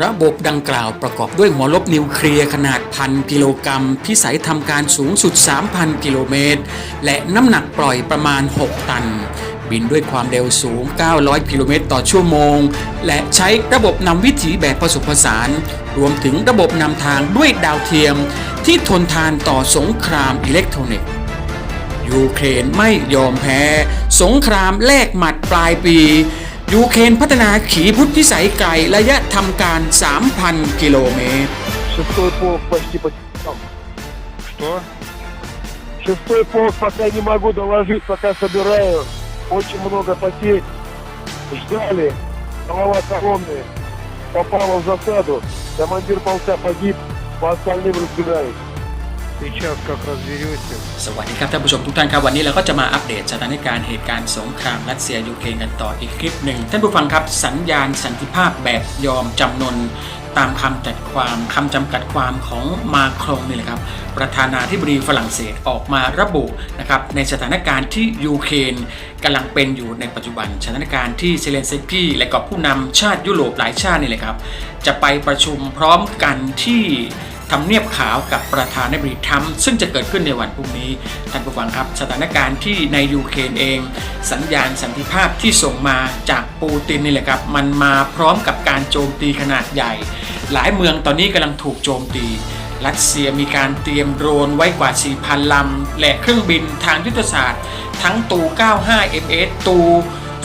ระบบดังกล่าวประกอบด้วยหัวลบนิวเคลียร์ขนาดพันกิโลกรัม พิสัยทำการสูงสุด 3,000 กิโลเมตร และน้ำหนักปล่อยประมาณ 6 ตัน บินด้วยความเร็วสูง 900 กิโลเมตรต่อชั่วโมง และใช้ระบบนำวิถีแบบผสมผสาน รวมถึงระบบนำทางด้วยดาวเทียม ที่ทนทานต่อสงครามอิเล็กทรอนิกส์ยูเครนไม่ยอมแพ้ สงครามแลกหมัดปลายปี ยูเครนพัฒนาขีพุทธพิสัยไกลระยะทำการ 3,000 กิโลเมตร Шестой полк почти потерял. Что? Шестой полк пока не могу доложить, пока собираю. Очень много потерь. Ждали. Голова колонны попала в засаду. Командир полка погиб. По остальным разбираюсь. Сейчас как разберетесь. สวัสดีครับท่านผู้ชมทุกท่านครับวันนี้เราก็จะมาอัปเดตสถานการณ์เหตุการณ์สงครามรัสเซียยูเครนกันต่ออีกคลิปหนึ่งท่านผู้ฟังครับสัญญาณสันติภาพแบบยอมจำนน ตามคำจัดความคำจำกัดความของมาครงนี่แหละครับ ประธานาธิบดีฝรั่งเศสออกมาระบุนะครับในสถานการณ์ที่ยูเครนกำลังเป็นอยู่ในปัจจุบัน สถานการณ์ที่เซเลนสกี้และก็ผู้นำชาติยุโรปหลายชาตินี่แหละครับ จะไปประชุมพร้อมกันที่ ทำเนียบขาวกับประธานาธิบดีทรัมป์ซึ่งจะเกิดขึ้นในวันพรุ่งนี้ท่านผู้ฟังครับ สถานการณ์ที่ในยูเครนเอง สัญญาณสันติภาพที่ส่งมาจากปูตินนี่แหละครับ มันมาพร้อมกับการโจมตีขนาดใหญ่ หลายเมืองตอนนี้กำลังถูกโจมตีรัสเซียมีการเตรียมโดรนไว้กว่า 4,000 ลำ และเครื่องบินทางยุทธศาสตร์ ทั้งตู 95 MS ตู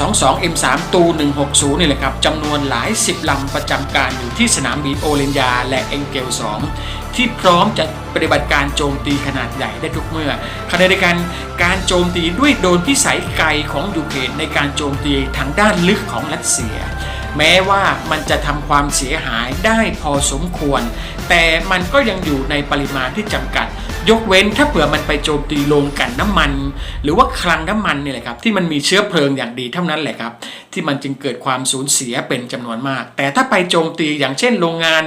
22 M3 ตู160นี่แหละครับจำนวนหลาย 10 ลำประจำการอยู่ที่สนามบินโอเลนยาและเอ็งเกล 2 ที่พร้อมจะปฏิบัติการโจมตีขนาดใหญ่ได้ทุกเมื่อขณะเดียวกันการโจมตีด้วยโดรนพิสัยไกลของยูเครนในการโจมตีทางด้านลึกของรัสเซีย แม้ว่ามันจะทำความเสียหายได้พอสมควร แต่มันก็ยังอยู่ในปริมาณที่จำกัด ยกเว้นถ้าเผื่อมันไปโจมตีโรงกันน้ำมัน หรือว่าคลังน้ำมันนี่แหละครับที่มันมีเชื้อเพลิงอย่างดีเท่านั้นแหละครับ ที่มันจึงเกิดความสูญเสียเป็นจำนวนมาก แต่ถ้าไปโจมตีอย่างเช่น โรงงาน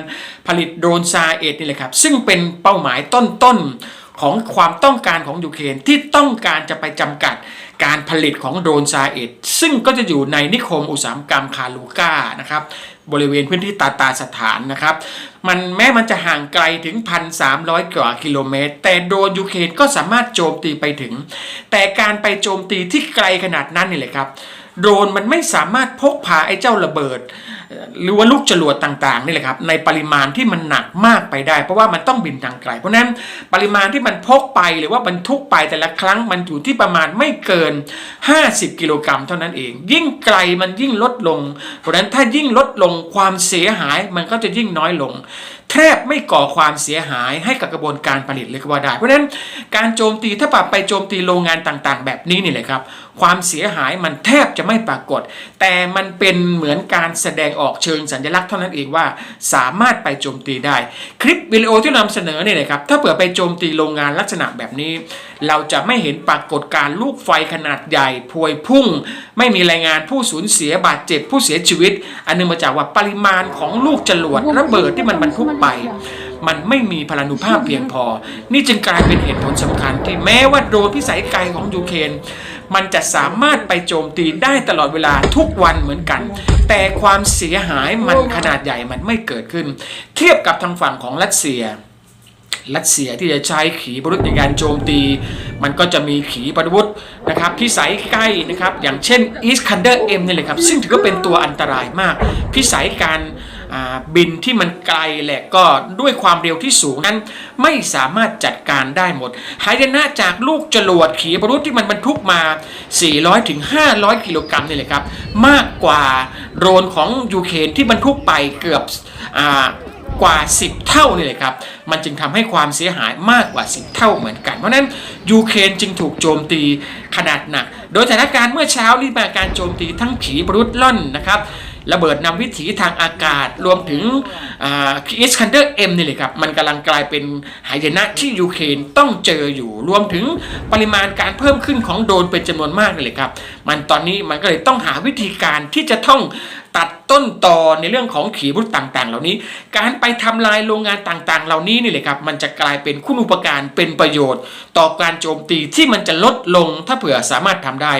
ผลิตโดรนซาเอตนี่แหละครับ ซึ่งเป็นเป้าหมายต้นๆของความต้องการของยูเครนที่ต้องการจะไปจำกัด การผลิตของโดรนซาเอตซึ่งก็จะอยู่ในนิคมอุตสาหกรรมคาลูก้านะครับบริเวณพื้นที่ตาตาสถานนะครับ มันแม้มันจะห่างไกลถึง 1,300 กว่ากิโลเมตร แต่โดรนยูเครนก็สามารถโจมตีไปถึง แต่การไปโจมตีที่ไกลขนาดนั้นนี่แหละครับ โดรนมันไม่สามารถพกพาไอ้เจ้าระเบิด หรือว่าลูกจรวดต่างๆนี่แหละครับในปริมาณที่มันหนักมากไปได้ เพราะว่ามันต้องบินทางไกล เพราะนั้นปริมาณที่มันพกไปหรือว่าบรรทุกไปแต่ละครั้งมันอยู่ที่ประมาณไม่เกิน 50 กิโลกรัมเท่านั้นเอง ยิ่งไกลมันยิ่งลดลง เพราะฉะนั้นถ้ายิ่งลดลงความเสียหายมันก็จะยิ่งน้อยลงแทบไม่ก่อความเสียหายให้กับกระบวนการผลิตเลยก็ว่าได้ เพราะฉะนั้นการโจมตีถ้าปรับไปโจมตีโรงงานต่างๆ แบบนี้นี่แหละครับ ความเสียหายมันแทบจะไม่ปรากฏ แต่มันเป็นเหมือนการแสดงออกเชิงสัญลักษณ์เท่านั้นเองว่า สามารถไปโจมตีได้ คลิปวิดีโอที่นำเสนอเนี่ยนะครับถ้าเผื่อไปโจมตีโรงงานลักษณะแบบนี้ เราจะไม่เห็นปรากฏการ์ลูกไฟขนาดใหญ่พวยพุ่ง ไม่มีรายงานผู้สูญเสียบาดเจ็บผู้เสียชีวิต อันนื่งมาจากว่าปริมาณของลูกจรวดระเบิดที่มันบรรทุกไปมันไม่มีพลานุภาพเพียงพอ นี่จึงกลายเป็นเหตุผลสำคัญที่แม้ว่าโดรนพิสัยไกลของยูเครน มันจะสามารถไปโจมตีได้ตลอดเวลาทุกวันเหมือนกัน แต่ความเสียหายมันขนาดใหญ่มันไม่เกิดขึ้น เทียบกับทางฝั่งของรัสเซียรัสเซียที่จะใช้ขีปนาวุธในการโจมตี มันก็จะมีขีปนาวุธนะครับพิสัยใกล้นะครับอย่างเช่น East k a n d e r M นี่เลยครับซึ่งถือว่าเป็นตัวอันตรายมาก พิสัยการ บินที่มันไกลแหละก็ด้วยความเร็วที่สูงนั้น ไม่สามารถจัดการได้หมดหายนะจากลูกจรวดขีปนาวุธที่มันบรรทุกมา 400ถึง500 กิโลกรัมนี่เลยครับ มากกว่าโดรนของยูเครนที่บรรทุกไปเกือบอกว่า 10 เท่านี่เลยครับ มันจึงทำให้ความเสียหายมากกว่า 10 เท่าเหมือนกัน เพราะนั้นยูเครนจึงถูกโจมตีขนาดหนัก โดยสถานการณ์เมื่อเช้านี้มาการโจมตีทั้งขีปนาวุธล่อนนะครับ ระเบิดนำวิถีทางอากาศรวมถึงอิสคันเดอร์เอ็มนี่เลยครับ มันกำลังกลายเป็นหายนะที่ยูเครนต้องเจออยู่ รวมถึงปริมาณการเพิ่มขึ้นของโดนเป็นจำนวนมากนี่เลยครับ มันตอนนี้มันก็เลยต้องหาวิธีการที่จะต้อง ตัดต้นตอในเรื่องของขีปนาวุธต่างๆ เหล่านี้ การไปทำลายโรงงานต่างๆ เหล่านี้นี่แหละครับมันจะกลายเป็นคุณอุปการเป็นประโยชน์ ต่อการโจมตีที่มันจะลดลงถ้าเผื่อสามารถทำได้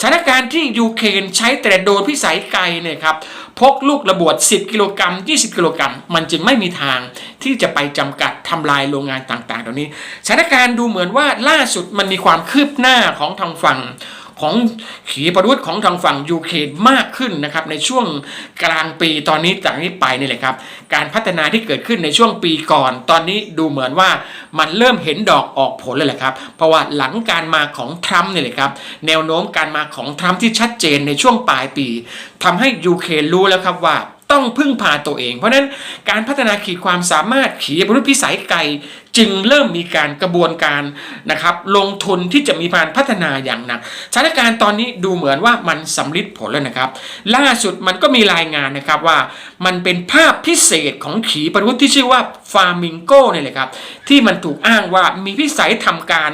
สถานการณ์ที่ยูเครนใช้แต่โดนพิสัยไกลเนี่ยครับพกลูกระบวด 10 กิโลกรัม 20 กิโลกรัม มันจึงไม่มีทางที่จะไปจำกัดทำลายโรงงานต่างๆเหล่านี้สถานการณ์ดูเหมือนว่าล่าสุดมันมีความคืบหน้าของทางฝั่ง ของขีปนาวุธของทางฝั่งยูเครนมากขึ้นนะครับในช่วงกลางปีตอนนี้จากนี้ไปนี่แหละครับ การพัฒนาที่เกิดขึ้นในช่วงปีก่อน ตอนนี้ดูเหมือนว่ามันเริ่มเห็นดอกออกผลเลยแหละครับ เพราะว่าหลังการมาของทรัมป์นี่แหละครับ แนวโน้มการมาของทรัมป์ที่ชัดเจนในช่วงปลายปีทำให้ยูเครนรู้แล้วครับว่า ต้องพึ่งพาตัวเอง เพราะฉะนั้นการพัฒนาขีดความสามารถขีปนาวุธพิสัยไกลจึงเริ่มมีการกระบวนการนะครับลงทุนที่จะมีการพัฒนาอย่างหนักสถานการณ์ตอนนี้ดูเหมือนว่ามันสำลิดผลแล้วนะครับ ล่าสุดมันก็มีรายงานนะครับว่ามันเป็นภาพพิเศษของขีปนาวุธที่ชื่อว่าฟาร์มิงโกเนี่ยแหละครับที่มันถูกอ้างว่ามีพิสัยทำการ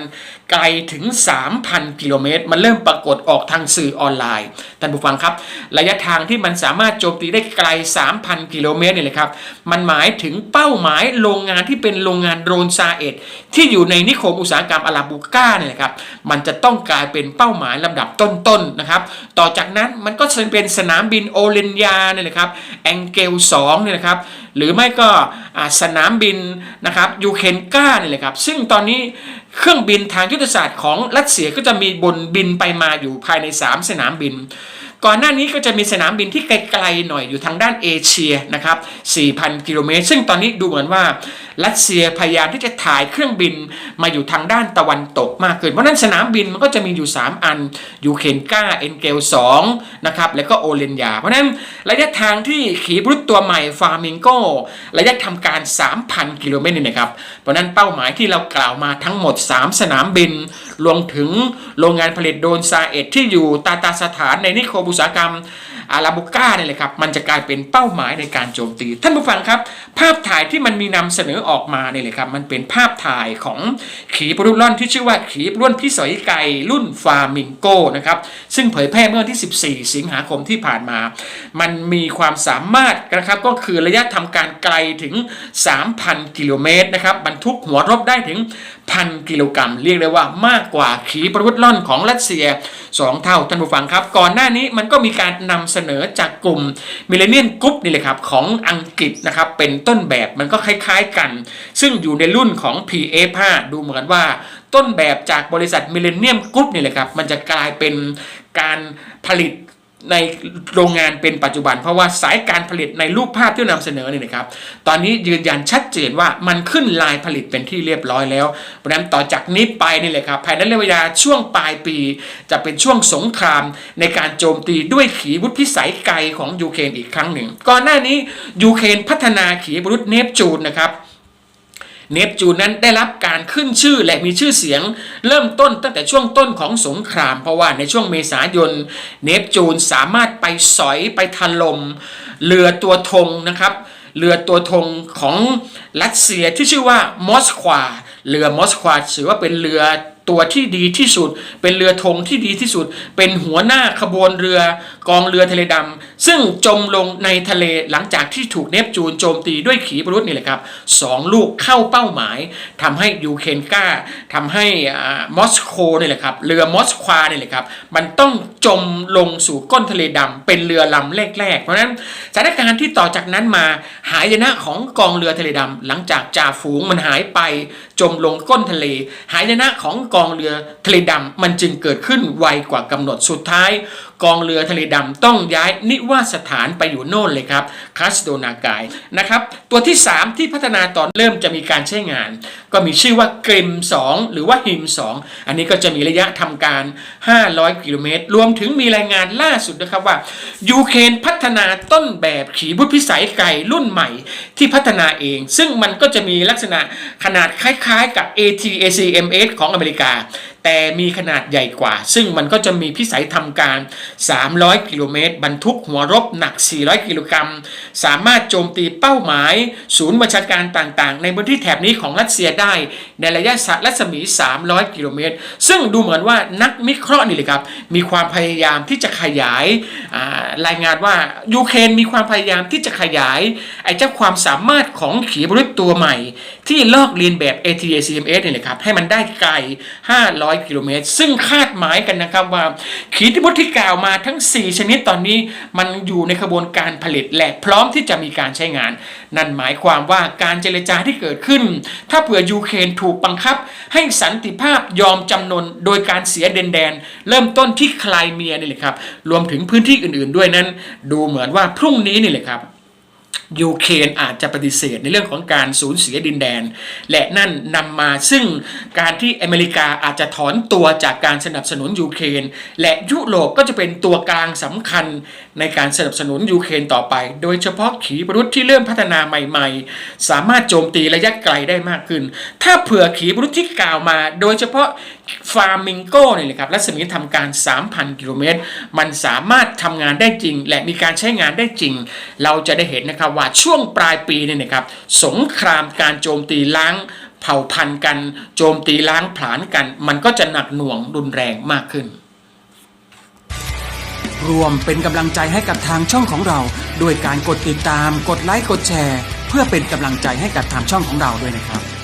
ไกลถึง 3,000 กิโลเมตร มันเริ่มปรากฏออกทางสื่อออนไลน์ท่านผู้ฟังครับ ระยะทางที่มันสามารถโจมตีได้ไกล 3,000 กิโลเมตรนี่ยเลยครับ มันหมายถึงเป้าหมายโรงงานที่เป็นโรงงานโดรนซาเอ็ดที่อยู่ในนิคมอุตสาหกรรมอาราบูก้าเนี่ยนะครับ มันจะต้องกลายเป็นเป้าหมายลำดับต้นๆนะครับ ต่อจากนั้นมันก็จะเป็นสนามบินโอเลนยาเนี่ยนะครับ แองเกล2เนี่ยนะครับหรือไม่ก็สนามบินนะครับยูเคนก้านี่แหละครับซึ่งตอนนี้เครื่องบินทางยุทธศาสตร์ของรัสเซียก็จะมีบนบินไปมาอยู่ภายใน 3 สนามบิน ก่อนหน้านี้ก็จะมีสนามบินที่ไกลๆหน่อยอยู่ทางด้านเอเชียนะครับ 4,000 กิโลเมตร ซึ่งตอนนี้ดูเหมือนว่ารัสเซียพยายามที่จะถ่ายเครื่องบินมาอยู่ทางด้านตะวันตกมากขึ้น เพราะนั้นสนามบินมันก็จะมีอยู่ 3 อันยูเคนกาเอ็นเกล2นะครับ แล้วก็โอเลนยา เพราะนั้นระยะทางที่ขีปนาวุธตัวใหม่ฟาร์มิงโกระยะทำการ 3,000 กิโลเมตรนี่นะครับ เพราะฉะนั้นเป้าหมายที่เรากล่าวมาทั้งหมด 3 สนามบิน รวมถึงโรงงานผลิตโดนซาเอตที่อยู่ตาตาสถานในนิคมอุตสาหกรรม อาราบุก้าเนี่ยเลยครับมันจะกลายเป็นเป้าหมายในการโจมตี ท่านผู้ฟังครับ ภาพถ่ายที่มันมีนำเสนอออกมาเนี่ยเลยครับมันเป็นภาพถ่ายของขีปนาวุธล่อนที่ชื่อว่าขีปนาวุธพิสอยไก่รุ่นฟามิงโกนะครับซึ่งเผยแพร่เมื่อวันที่ 14 สิงหาคมที่ผ่านมา มันมีความสามารถนะครับก็คือระยะทำการไกลถึง 3,000 กิโลเมตรนะครับบรรทุกหัวรบได้ถึงพันกิโลกรัม เรียกได้ว่ามากกว่าขีปนาวุธล่อนของรัสเซีย 2 เท่าท่านผู้ฟังครับ ก่อนหน้านี้มันก็มีการนำเสเสนอจากกลุ่มมิเลเนียนกรุ๊ปนี่เลยครับของอังกฤษนะครับเป็นต้นแบบมันก็คล้ายๆกัน ซึ่งอยู่ในรุ่นของ PF5 ดูเหมือนว่าต้นแบบจากบริษัทมิเลเนียมกรุ๊ปนี่แหละครับมันจะกลายเป็นการผลิต ในโรงงานเป็นปัจจุบัน เพราะว่าสายการผลิตในรูปภาพที่นำเสนอเนี่ยนะครับ ตอนนี้ยืนยันชัดเจนว่ามันขึ้นลายผลิตเป็นที่เรียบร้อยแล้วเพราะฉะนั้นต่อจากนี้ไปนี่แหละครับภายในระยะเวลาช่วงปลายปี จะเป็นช่วงสงครามในการโจมตีด้วยขีปนาวุธพิสัยไกลของยูเครนอีกครั้งหนึ่ง ก่อนหน้านี้ยูเครนพัฒนาขีปนาวุธเนปจูนนะครับ เนปจูนนั้นได้รับการขึ้นชื่อและมีชื่อเสียง เริ่มต้นตั้งแต่ช่วงต้นของสงคราม เพราะว่าในช่วงเมษายน เนปจูนสามารถไปสอยไปถล่มเรือตัวธงนะครับเรือตัวธงของรัสเซียที่ชื่อว่ามอสควาเรือมอสควาถือว่าเป็นเรือตัวที่ดีที่สุด เป็นเรือธงที่ดีที่สุด เป็นหัวหน้าขบวนเรือ กองเรือทะเลดำซึ่งจมลงในทะเลหลังจากที่ถูกเนปจูนโจมตีด้วยขีปนาวุธนี่แหละครับสองลูกเข้าเป้าหมายทำให้ยูเครนกล้าทำให้มอสโกนี่แหละครับเรือมอสควานี่แหละครับมันต้องจมลงสู่ก้นทะเลดำเป็นเรือลำแรกๆ เพราะฉะนั้นสถานการณ์ที่ต่อจากนั้นมาหายนะของกองเรือทะเลดำหลังจากจ่าฝูงมันหายไปจมลงก้นทะเล หายนะของกองเรือทะเลดำมันจึงเกิดขึ้นไวกว่ากำหนดสุดท้าย กองเรือทะเลดำต้องย้ายนิวาสถานไปอยู่โน่นเลยครับคาสโดนากายนะครับตัวที่ 3 ที่พัฒนาตอนเริ่มจะมีการใช้งาน ก็มีชื่อว่าเกรม2 หรือว่าฮิม 2 อันนี้ก็จะมีระยะทำการ 500 กิโลเมตร รวมถึงมีรายงานล่าสุดนะครับว่ายูเครนพัฒนาต้นแบบขีบุพิสัยไกลรุ่นใหม่ที่พัฒนาเอง ซึ่งมันก็จะมีลักษณะขนาดคล้ายๆกับ ATACMS ของอเมริกา แต่มีขนาดใหญ่กว่า ซึ่งมันก็จะมีพิสัยทำการ 300 กิโลเมตร บรรทุกหัวรบหนัก 400 กิโลกรัม สามารถโจมตีเป้าหมาย ศูนย์บัญชาการต่างๆ ในพื้นที่แถบนี้ของรัสเซียได้ ในระยะรัศมี 300 กิโลเมตร ซึ่งดูเหมือนว่านักวิเคราะห์นี่เลยครับ มีความพยายามที่จะขยายรายงานว่ายูเครนมีความพยายามที่จะขยายไอ้เจ้าความสามารถของขีปนาวุธ ตัวใหม่ ที่ลอกเลียนแบบ ATACMS นี่แหละครับ ให้มันได้ไกล 500 กิโลเมตร ซึ่งคาดหมายกันนะครับว่าขีปนาวุธที่กล่าวมาทั้ง 4 ชนิดตอนนี้มันอยู่ในกระบวนการผลิตและพร้อมที่จะมีการใช้งาน นั่นหมายความว่าการเจรจาที่เกิดขึ้น ถ้าเผื่อยูเครนถูกบังคับ ให้สันติภาพยอมจำนนโดยการเสียเดนแดน เริ่มต้นที่คลายเมียนี่แหละครับรวมถึงพื้นที่อื่นๆด้วยนั้น ดูเหมือนว่าพรุ่งนี้นี่แหละครับ ยูเครนอาจจะปฏิเสธในเรื่องของการสูญเสียดินแดน และนั่นนำมาซึ่งการที่อเมริกาอาจจะถอนตัวจากการสนับสนุนยูเครนและยุโรปก็จะเป็นตัวกลางสำคัญในการสนับสนุนยูเครนต่อไป โดยเฉพาะขีปนาวุธที่เริ่มพัฒนาใหม่ๆ สามารถโจมตีระยะไกลได้มากขึ้น ถ้าเผื่อขีปนาวุธที่กล่าวมา โดยเฉพาะฟาร์มิงโก้เนี่ยเลยครับรัศมีทำการ 3,000 กิโลเมตร มันสามารถทำงานได้จริง และมีการใช้งานได้จริง เราจะได้เห็นนะครับว่าช่วงปลายปีเนี่ยนะครับสงครามการโจมตีล้างเผ่าพันธุ์กัน โจมตีล้างผลาญกัน มันก็จะหนักหน่วงรุนแรงมากขึ้น รวมเป็นกำลังใจให้กับทางช่องของเรา ด้วยการกดติดตาม กดไลค์กดแชร์ เพื่อเป็นกำลังใจให้กับทางช่องของเราด้วยนะครับ